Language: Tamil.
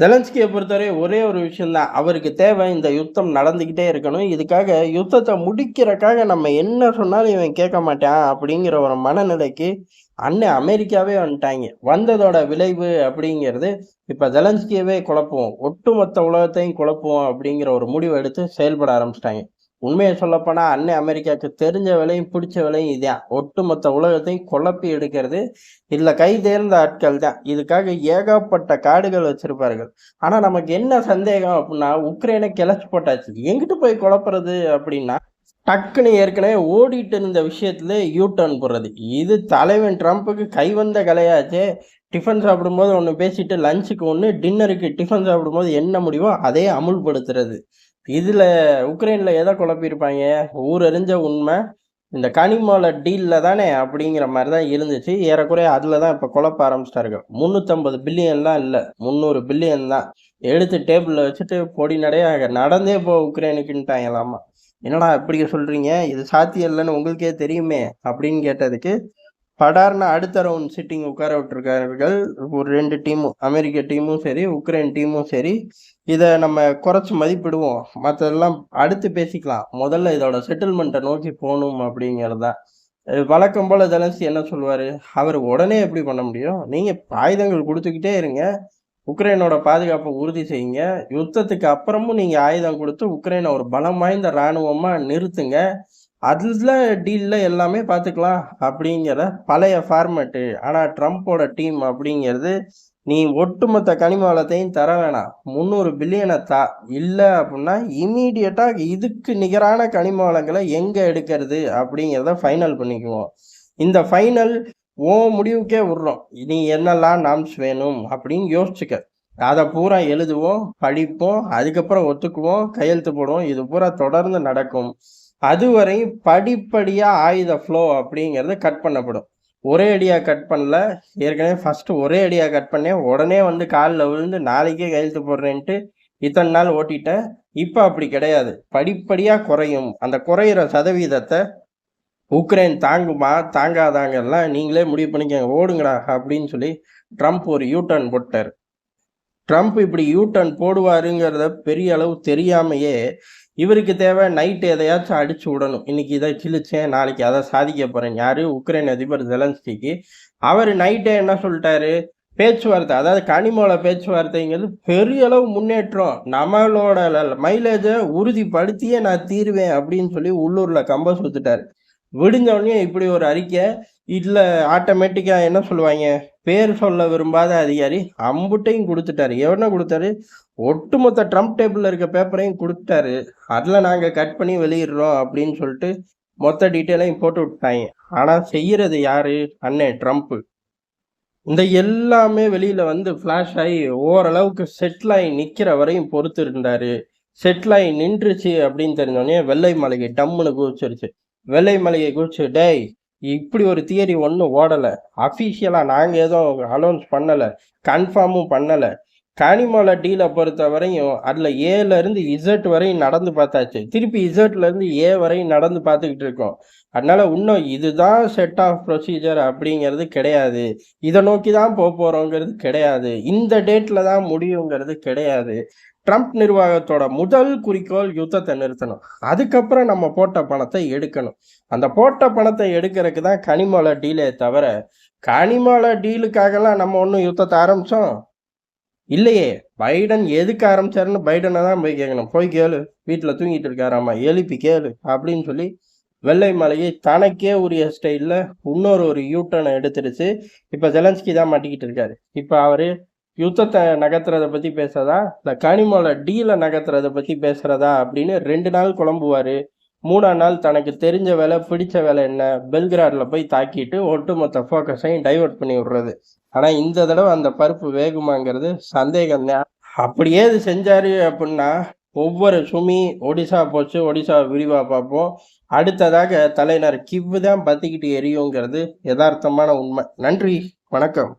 ஜெலன்ஸ்கியை பொறுத்தவரை ஒரே ஒரு விஷயம்தான். அவருக்கு தேவை இந்த யுத்தம் நடந்துக்கிட்டே இருக்கணும். இதுக்காக யுத்தத்தை முடிக்கிறக்காக நம்ம என்ன சொன்னாலும் இவன் கேட்க மாட்டான் அப்படிங்கிற ஒரு மனநிலைக்கு அண்ணன் அமெரிக்காவே வந்துட்டாங்க. வந்ததோட விளைவு அப்படிங்கிறது இப்போ ஜெலன்ஸ்கியவே குழப்புவோம். ஒட்டுமொத்த உலகத்தையும் குழப்புவோம் அப்படிங்கிற ஒரு முடிவு எடுத்து செயல்பட ஆரம்பிச்சிட்டாங்க. உண்மையை சொல்லப்போனால் அன்னை அமெரிக்காவுக்கு தெரிஞ்ச விலையும் பிடிச்ச விலையும் இதான். ஒட்டுமொத்த உலகத்தையும் குழப்பி எடுக்கிறது இதில் கை தேர்ந்த ஆட்கள் தான். இதுக்காக ஏகப்பட்ட காடுகள் வச்சிருப்பார்கள். ஆனால் நமக்கு என்ன சந்தேகம் அப்படின்னா உக்ரைனை கிளச்சி போட்டாச்சு. எங்கிட்டு போய் குழப்புறது அப்படின்னா டக்குன்னு ஏற்கனவே ஓடிட்டு இருந்த விஷயத்துல யூ டர்ன் போடுறது. இது தலைவன் ட்ரம்ப்புக்கு கைவந்த கலையாச்சே. டிஃபன் சாப்பிடும்போது ஒன்று பேசிட்டு லஞ்சுக்கு ஒன்று டின்னருக்கு டிஃபன் சாப்பிடும்போது என்ன முடிவோ அதே அமுல்படுத்துறது. இதில் உக்ரைனில் எதை குழப்பியிருப்பாங்க? ஊர் அறிஞ்ச உண்மை. இந்த கனிமால டீலில் தானே அப்படிங்கிற மாதிரி தான் இருந்துச்சு. ஏறக்குறைய அதில் தான் இப்போ குழப்ப ஆரம்பிச்சிட்டாருங்க முந்நூற்றம்பது பில்லியன்லாம் இல்லை. முந்நூறு பில்லியன் தான். எடுத்து டேபிளில் வச்சுட்டு பொடி நடையாக நடந்தே போ உக்ரைனுக்குன்ட்டாங்களாமா. என்னடா இப்படி சொல்கிறீங்க இது சாத்தியம் இல்லைன்னு உங்களுக்கே தெரியுமே அப்படின்னு கேட்டதுக்கு படார்னு அடுத்த ரவுண்ட் சிட்டிங் உட்கார விட்டுருக்கார்கள். ஒரு ரெண்டு டீமும் அமெரிக்க டீமும் சரி உக்ரைன் டீமும் சரி. இதை நம்ம குறைச்சி மதிப்பிடுவோம். மற்றதெல்லாம் அடுத்து பேசிக்கலாம். முதல்ல இதோட செட்டில்மெண்ட்டை நோக்கி போகணும் அப்படிங்கிறது தான். வழக்கம் போல் ஜெலன்ஸ்கி என்ன சொல்லுவார்? அவர் உடனே எப்படி பண்ண முடியும்? நீங்கள் ஆயுதங்கள் கொடுத்துக்கிட்டே இருங்க. உக்ரைனோட பாதுகாப்பை உறுதி செய்யுங்க. யுத்தத்துக்கு அப்புறமும் நீங்கள் ஆயுதம் கொடுத்து உக்ரைனை ஒரு பலம் வாய்ந்த இராணுவமாக நிறுத்துங்க. அதில் டீலில் எல்லாமே பார்த்துக்கலாம் அப்படிங்கிற பழைய ஃபார்மேட்டு ஆனால் ட்ரம்ப்போட டீம் அப்படிங்கிறது நீ ஒட்டுமொத்த கனிம வளத்தையும் தர வேணாம். முந்நூறு பில்லியனை தா இல்லை அப்படின்னா இமீடியட்டாக இதுக்கு நிகரான கனிம வளங்களை எங்கே எடுக்கிறது அப்படிங்கிறத ஃபைனல் பண்ணிக்குவோம். இந்த ஃபைனல் ஓ முடிவுக்கே விட்றோம். நீ என்னெல்லாம் நாம்ஸ் வேணும் அப்படின்னு யோசிச்சுக்க. அதை பூரா எழுதுவோம் படிப்போம் அதுக்கப்புறம் ஒத்துக்குவோம் கையெழுத்து போடுவோம். இது பூரா தொடர்ந்து நடக்கும். அதுவரை படிப்படியாக ஆயுத ஃப்ளோ அப்படிங்கிறது கட் பண்ணப்படும். ஒரே அடியாக கட் பண்ணல. ஏற்கனவே ஃபஸ்ட்டு ஒரே அடியாக கட் பண்ணேன். உடனே வந்து காலில் விழுந்து நாளைக்கே கையெழுத்து போடுறேன்ட்டு இத்தனை நாள் ஓட்டிட்டேன். இப்போ அப்படி கிடையாது. படிப்படியாக குறையும். அந்த குறையிற சதவீதத்தை உக்ரைன் தாங்குமா தாங்காதாங்கெல்லாம் நீங்களே முடிவு பண்ணிக்கங்க. ஓடுங்கடா அப்படின்னு சொல்லி ட்ரம்ப் ஒரு யூட்டர்ன் போட்டார். ட்ரம்ப் இப்படி யூட்டர்ன் போடுவாருங்கிறத பெரிய அளவு தெரியாமையே இவருக்கு தேவை நைட்டு எதையாச்சும் அடிச்சு விடணும். இன்னைக்கு இதை கிழிச்சேன் நாளைக்கு அதை சாதிக்க போறேன். யாரு? உக்ரைன் அதிபர் ஜெலன்ஸ்டிக்கு அவர் நைட்டே என்ன சொல்லிட்டாரு? பேச்சுவார்த்தை அதாவது கனிமோள பேச்சுவார்த்தைங்கிறது பெரிய அளவு முன்னேற்றம். நம்மளோட மைலேஜை உறுதிப்படுத்தியே நான் தீருவேன் அப்படின்னு சொல்லி உள்ளூரில் கம்ப சுத்துட்டாரு விடிஞ்ச இப்படி ஒரு அறிக்கை இதில் ஆட்டோமேட்டிக்காக என்ன சொல்லுவாங்க? பேர் சொல்ல விரும்பாத அதிகாரி அம்புட்டையும் கொடுத்துட்டாரு. எவன கொடுத்தாரு? ஒட்டுமொத்த ட்ரம்ப் டேபிளில் இருக்க பேப்பரையும் கொடுத்துட்டாரு. அதில் நாங்கள் கட் பண்ணி வெளியிடுறோம் அப்படின்னு சொல்லிட்டு மொத்த டீட்டெயிலையும் போட்டு விட்டாங்க. ஆனால் செய்கிறது யாரு? அண்ணே ட்ரம்ப்பு இந்த எல்லாமே வெளியில் வந்து ஃப்ளாஷ் ஆகி ஓரளவுக்கு செட்டில் ஆகி நிற்கிற வரையும் பொறுத்து இருந்தார் செட்டில் ஆகி நின்றுச்சு அப்படின்னு தெரிஞ்சோடனே வெள்ளை மாளிகை டம்முன்னு குதிச்சிருச்சு வெள்ளை மலையை குறித்து டேய் இப்படி ஒரு தியரி ஒன்றும் ஓடலை. அஃபீஷியலாக நாங்கள் எதுவும் அனௌன்ஸ் பண்ணலை. கன்ஃபார்மும் பண்ணலை. கனிமலை டீலை பொறுத்த வரையும் அதில் ஏலேருந்து இசட் வரையும் நடந்து பார்த்தாச்சு. திருப்பி இசட்லேருந்து ஏ வரையும் நடந்து பார்த்துக்கிட்டு இருக்கோம். அதனால இன்னும் இதுதான் செட் ஆஃப் ப்ரொசீஜர் அப்படிங்கிறது கிடையாது. இதை நோக்கி தான் போக போகிறோங்கிறது கிடையாது. இந்த டேட்டில் தான் முடியுங்கிறது கிடையாது. ட்ரம்ப் நிர்வாகத்தோட முதல் குறிக்கோள் யுத்தத்தை நிறுத்தணும். அதுக்கப்புறம் நம்ம போட்ட பணத்தை எடுக்கணும். அந்த போட்ட பணத்தை எடுக்கிறதுக்கு தான் கனிமலை டீலே தவிர கனிமலை டீலுக்காகலாம் நம்ம ஒன்றும் யுத்தத்தை ஆரம்பித்தோம் இல்லையே. பைடன் எதுக்கு ஆரம்பிச்சாருன்னு பைடனை தான் போய் கேட்கணும் போய் கேளு. வீட்டில் தூங்கிட்டு இருக்காராமா? எழுப்பி கேளு அப்படின்னு சொல்லி வெள்ளை மலையை தனக்கே உரிய ஸ்டைலில் இன்னொரு ஒரு யூட்டனை எடுத்துருச்சு இப்போ ஜெலன்ஸ்கி தான் மாட்டிக்கிட்டு இருக்காரு. இப்போ அவர் யுத்தத்தை நகர்த்துறத பற்றி பேசுகிறதா இல்லை கனிமோல டீலை நகர்த்துறத பற்றி பேசுகிறதா அப்படின்னு ரெண்டு நாள் குழம்புவார். மூணாம் நாள் தனக்கு தெரிஞ்ச வேலை பிடிச்ச வேலை என்ன? பெல்கிராடில் போய் தாக்கிட்டு ஒட்டுமொத்த ஃபோக்கஸையும் டைவர்ட் பண்ணி விடுறது. ஆனால் இந்த தடவை அந்த பருப்பு வேகுமாங்கிறது சந்தேகம் தான் அப்படியே இது செஞ்சார் அப்படின்னா ஒவ்வொரு சுமி ஒடிசா போச்சு ஒடிசா விரிவாக பார்ப்போம். அடுத்ததாக தலைநர் கிவ்வு தான் பற்றிக்கிட்டு எரியுங்கிறது யதார்த்தமான உண்மை. நன்றி வணக்கம்.